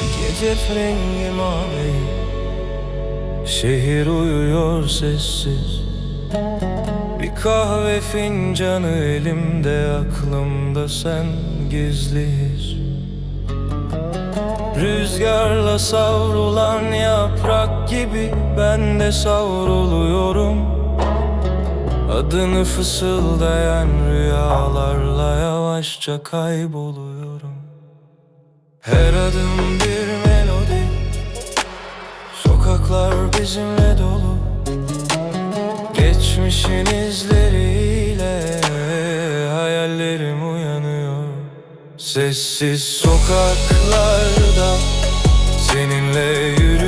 gece frengi mavi Şehir uyuyor sessiz. Bir kahve fincanı elimde Aklımda sen gizliyiz. Rüzgarla savrulan yaprak gibi Ben de savruluyorum. Adını fısıldayan rüyalarla yavaşça kayboluyorum Sokaklar bizimle dolu. Geçmişin izleriyle hayallerim uyanıyor. Sessiz sokaklarda seninle yürüyordum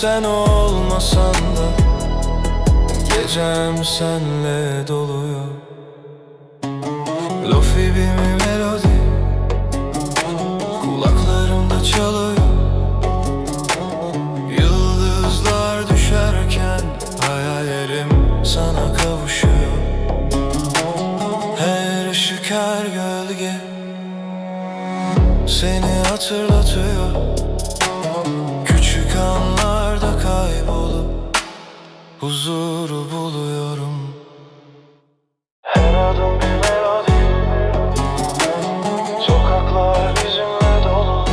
Sen olmasan da gecem senle doluyor. Lofi bir melodi Kulaklarımda çalıyor. Yıldızlar düşerken Hayallerim sana kavuşuyor. Her ışık her gölge Seni hatırlatıyor Huzuru buluyorum. Her adım bir melodi. Sokaklar bizimle dolu.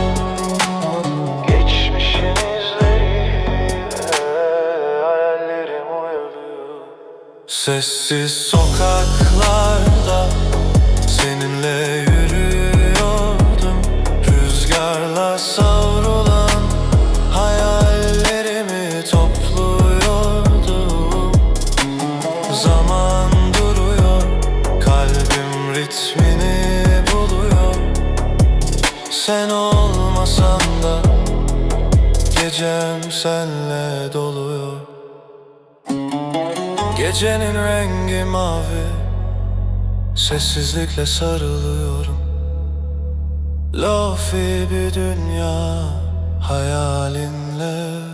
Geçmişin izleriyle Hayallerim uyanıyor Sessiz sokaklarda Seninle yürüyordum. Rüzgarla savrulan ritmini buluyor. Sen olmasan da Gecem senle doluyor. Gecenin rengi mavi Sessizlikle sarılıyorum. Lofi bir dünya Hayalinle